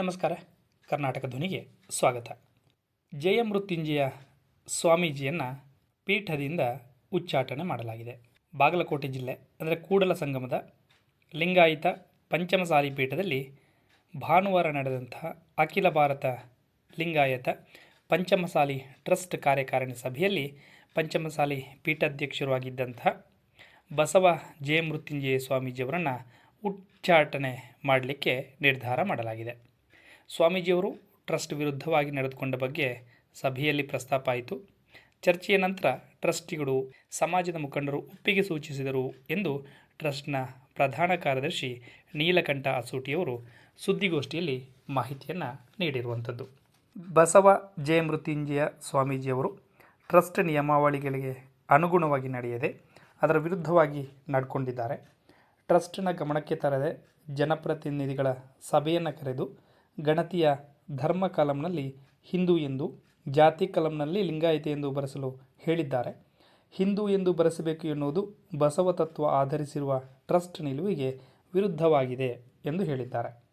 ನಮಸ್ಕಾರ. ಕರ್ನಾಟಕ ಧ್ವನಿಗೆ ಸ್ವಾಗತ. ಜಯಮೃತ್ಯುಂಜಯ ಸ್ವಾಮೀಜಿಯನ್ನು ಪೀಠದಿಂದ ಉಚ್ಚಾಟನೆ ಮಾಡಲಾಗಿದೆ. ಬಾಗಲಕೋಟೆ ಜಿಲ್ಲೆ, ಅಂದರೆ ಕೂಡಲ ಸಂಗಮದ ಲಿಂಗಾಯತ ಪಂಚಮಸಾಲಿ ಪೀಠದಲ್ಲಿ ಭಾನುವಾರ ನಡೆದಂತಹ ಅಖಿಲ ಭಾರತ ಲಿಂಗಾಯತ ಪಂಚಮಸಾಲಿ ಟ್ರಸ್ಟ್ ಕಾರ್ಯಕಾರಿಣಿ ಸಭೆಯಲ್ಲಿ ಪಂಚಮಸಾಲಿ ಪೀಠಾಧ್ಯಕ್ಷರು ಆಗಿದ್ದಂತಹ ಬಸವ ಜಯಮೃತ್ಯುಂಜಯ ಸ್ವಾಮೀಜಿಯವರನ್ನು ಉಚ್ಚಾಟನೆ ಮಾಡಲಿಕ್ಕೆ ನಿರ್ಧಾರ ಮಾಡಲಾಗಿದೆ. ಸ್ವಾಮೀಜಿಯವರು ಟ್ರಸ್ಟ್ ವಿರುದ್ಧವಾಗಿ ನಡೆದುಕೊಂಡ ಬಗ್ಗೆ ಸಭೆಯಲ್ಲಿ ಪ್ರಸ್ತಾಪ ಆಯಿತು. ಚರ್ಚೆಯ ನಂತರ ಟ್ರಸ್ಟಿಗಳು ಸಮಾಜದ ಮುಖಂಡರು ಒಪ್ಪಿಗೆ ಸೂಚಿಸಿದರು ಎಂದು ಟ್ರಸ್ಟ್ನ ಪ್ರಧಾನ ಕಾರ್ಯದರ್ಶಿ ನೀಲಕಂಠ ಅಸೂಟಿಯವರು ಸುದ್ದಿಗೋಷ್ಠಿಯಲ್ಲಿ ಮಾಹಿತಿಯನ್ನು ನೀಡಿರುವಂಥದ್ದು. ಬಸವ ಜಯಮೃತ್ಯುಂಜಯ ಸ್ವಾಮೀಜಿಯವರು ಟ್ರಸ್ಟ್ ನಿಯಮಾವಳಿಗಳಿಗೆ ಅನುಗುಣವಾಗಿ ನಡೆಯದೆ ಅದರ ವಿರುದ್ಧವಾಗಿ ನಡ್ಕೊಂಡಿದ್ದಾರೆ. ಟ್ರಸ್ಟ್ನ ಗಮನಕ್ಕೆ ತರದೆ ಜನಪ್ರತಿನಿಧಿಗಳ ಸಭೆಯನ್ನು ಕರೆದು ಗಣತಿಯ ಧರ್ಮ ಕಾಲಂನಲ್ಲಿ ಹಿಂದೂ ಎಂದು, ಜಾತಿ ಕಲಂನಲ್ಲಿ ಲಿಂಗಾಯತ ಎಂದು ಬರೆಸಲು ಹೇಳಿದ್ದಾರೆ. ಹಿಂದೂ ಎಂದು ಬರೆಸಬೇಕು ಎನ್ನುವುದು ಬಸವ ತತ್ವ ಆಧರಿಸಿರುವ ಟ್ರಸ್ಟ್ ನಿಲುವಿಗೆ ವಿರುದ್ಧವಾಗಿದೆ ಎಂದು ಹೇಳಿದ್ದಾರೆ.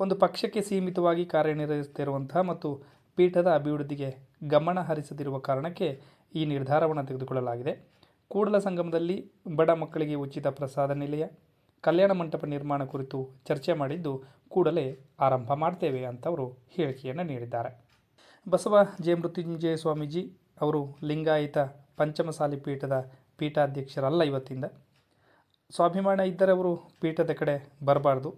ಒಂದು ಪಕ್ಷಕ್ಕೆ ಸೀಮಿತವಾಗಿ ಕಾರ್ಯನಿರ್ವಹಿಸುತ್ತಿರುವಂತಹ ಮತ್ತು ಪೀಠದ ಅಭಿವೃದ್ಧಿಗೆ ಗಮನ ಹರಿಸದಿರುವ ಕಾರಣಕ್ಕೆ ಈ ನಿರ್ಧಾರವನ್ನು ತೆಗೆದುಕೊಳ್ಳಲಾಗಿದೆ. ಕೂಡಲ ಸಂಗಮದಲ್ಲಿ ಬಡ ಮಕ್ಕಳಿಗೆ ಉಚಿತ ಪ್ರಸಾದ ನಿಲಯ, ಕಲ್ಯಾಣ ಮಂಟಪ ನಿರ್ಮಾಣ ಕುರಿತು ಚರ್ಚೆ ಮಾಡಿದ್ದು ಕೂಡಲೇ ಆರಂಭ ಮಾಡ್ತೇವೆ ಅಂತ ಅವರು ಹೇಳಿಕೆಯನ್ನು ನೀಡಿದ್ದಾರೆ. ಬಸವ ಜಯಮೃತ್ಯುಂಜಯ ಸ್ವಾಮೀಜಿ ಅವರು ಲಿಂಗಾಯತ ಪಂಚಮಸಾಲಿ ಪೀಠದ ಪೀಠಾಧ್ಯಕ್ಷರಲ್ಲ ಇವತ್ತಿಂದ. ಸ್ವಾಭಿಮಾನ ಇದ್ದರೆ ಅವರು ಪೀಠದ ಕಡೆ ಬರಬಾರ್ದು.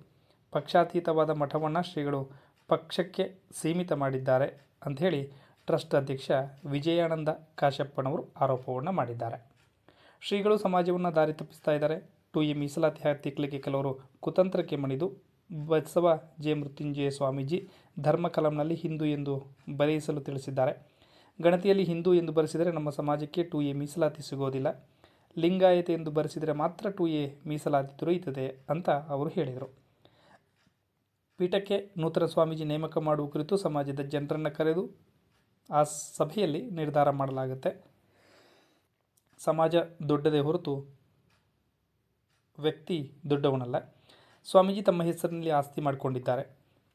ಪಕ್ಷಾತೀತವಾದ ಮಠವನ್ನು ಶ್ರೀಗಳು ಪಕ್ಷಕ್ಕೆ ಸೀಮಿತ ಮಾಡಿದ್ದಾರೆ ಅಂಥೇಳಿ ಟ್ರಸ್ಟ್ ಅಧ್ಯಕ್ಷ ವಿಜಯಾನಂದ ಕಾಶಪ್ಪನವರು ಆರೋಪವನ್ನು ಮಾಡಿದ್ದಾರೆ. ಶ್ರೀಗಳು ಸಮಾಜವನ್ನು ದಾರಿ ತಪ್ಪಿಸ್ತಾ ಇದ್ದಾರೆ. ಟು ಈ ಮೀಸಲಾತಿ ಕೆಲವರು ಕುತಂತ್ರಕ್ಕೆ ಮಣಿದು ಬಸವ ಜೆ. ಮೃತ್ಯುಂಜಯ ಸ್ವಾಮೀಜಿ ಧರ್ಮ ಕಲಂನಲ್ಲಿ ಹಿಂದೂ ಎಂದು ಬರೆಯಿಸಲು ತಿಳಿಸಿದ್ದಾರೆ. ಗಣತಿಯಲ್ಲಿ ಹಿಂದೂ ಎಂದು ಬರೆಸಿದರೆ ನಮ್ಮ ಸಮಾಜಕ್ಕೆ ಟು ಎ ಮೀಸಲಾತಿ ಸಿಗೋದಿಲ್ಲ. ಲಿಂಗಾಯತ ಎಂದು ಬರೆಸಿದರೆ ಮಾತ್ರ ಟು ಎ ಮೀಸಲಾತಿ ದೊರೆಯುತ್ತದೆ ಅಂತ ಅವರು ಹೇಳಿದರು. ಪೀಠಕ್ಕೆ ನೂತನ ಸ್ವಾಮೀಜಿ ನೇಮಕ ಮಾಡುವ ಕುರಿತು ಸಮಾಜದ ಜನರನ್ನು ಕರೆದು ಆ ಸಭೆಯಲ್ಲಿ ನಿರ್ಧಾರ ಮಾಡಲಾಗುತ್ತೆ. ಸಮಾಜ ದೊಡ್ಡದೇ ಹೊರತು ವ್ಯಕ್ತಿ ದೊಡ್ಡವನಲ್ಲ. ಸ್ವಾಮೀಜಿ ತಮ್ಮ ಹೆಸರಿನಲ್ಲಿ ಆಸ್ತಿ ಮಾಡಿಕೊಂಡಿದ್ದಾರೆ.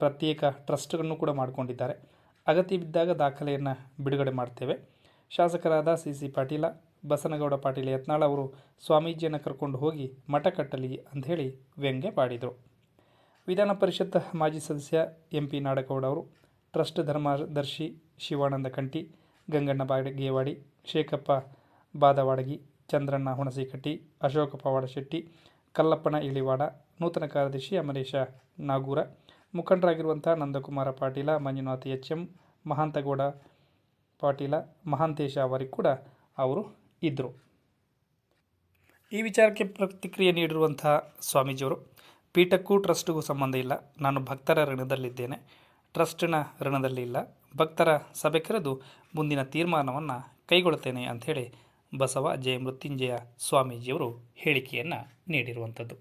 ಪ್ರತ್ಯೇಕ ಟ್ರಸ್ಟ್ಗಳನ್ನು ಕೂಡ ಮಾಡಿಕೊಂಡಿದ್ದಾರೆ. ಅಗತ್ಯವಿದ್ದಾಗ ದಾಖಲೆಯನ್ನು ಬಿಡುಗಡೆ ಮಾಡ್ತೇವೆ. ಶಾಸಕರಾದ ಸಿ ಸಿ ಪಾಟೀಲ, ಬಸನಗೌಡ ಪಾಟೀಲ ಯತ್ನಾಳ್ ಅವರು ಸ್ವಾಮೀಜಿಯನ್ನು ಕರ್ಕೊಂಡು ಹೋಗಿ ಮಠ ಕಟ್ಟಲಿ ಅಂಥೇಳಿ ವ್ಯಂಗ್ಯ ಪಾಡಿದರು. ವಿಧಾನ ಪರಿಷತ್ ಮಾಜಿ ಸದಸ್ಯ ಎಂ ಪಿ ನಾಡಗೌಡ ಅವರು, ಟ್ರಸ್ಟ್ ಧರ್ಮದರ್ಶಿ ಶಿವಾನಂದ ಕಂಟಿ ಗಂಗಣ್ಣ ಬಾಗೇವಾಡಿ, ಶೇಖಪ್ಪ ಬಾದವಾಡಗಿ, ಚಂದ್ರಣ್ಣ ಹುಣಸಿಕಟ್ಟಿ, ಅಶೋಕ ಪವಾಡಶೆಟ್ಟಿ ಕಲ್ಲಪ್ಪನ ಇಳಿವಾಡ, ನೂತನ ಕಾರ್ಯದರ್ಶಿ ಅಮರೇಶ ನಾಗೂರ, ಮುಖಂಡರಾಗಿರುವಂಥ ನಂದಕುಮಾರ ಪಾಟೀಲ, ಮಂಜುನಾಥ್ ಎಚ್ ಎಂ ಮಹಾಂತಗೌಡ ಪಾಟೀಲ, ಮಹಾಂತೇಶ ಅವರಿಗೆ ಕೂಡ ಅವರು ಇದ್ದರು ಈ ವಿಚಾರಕ್ಕೆ ಪ್ರತಿಕ್ರಿಯೆ ನೀಡಿರುವಂಥ ಸ್ವಾಮೀಜಿಯವರು, ಪೀಠಕ್ಕೂ ಟ್ರಸ್ಟ್ಗೂ ಸಂಬಂಧ ಇಲ್ಲ. ನಾನು ಭಕ್ತರ ಋಣದಲ್ಲಿದ್ದೇನೆ. ಟ್ರಸ್ಟ್ನ ಋಣದಲ್ಲಿ ಇಲ್ಲ. ಭಕ್ತರ ಸಭೆ ಕರೆದು ಮುಂದಿನ ತೀರ್ಮಾನವನ್ನು ಕೈಗೊಳ್ಳುತ್ತೇನೆ ಅಂಥೇಳಿ ಬಸವ ಜಯ ಮೃತ್ಯುಂಜಯ ಸ್ವಾಮೀಜಿಯವರು ಹೇಳಿಕೆಯನ್ನು ನೀಡಿರುವಂಥದ್ದು.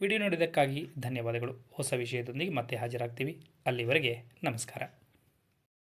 ವಿಡಿಯೋ ನೋಡಿದ್ದಕ್ಕಾಗಿ ಧನ್ಯವಾದಗಳು. ಹೊಸ ವಿಷಯದೊಂದಿಗೆ ಮತ್ತೆ ಹಾಜರಾಗ್ತೀವಿ. ಅಲ್ಲಿವರೆಗೆ ನಮಸ್ಕಾರ.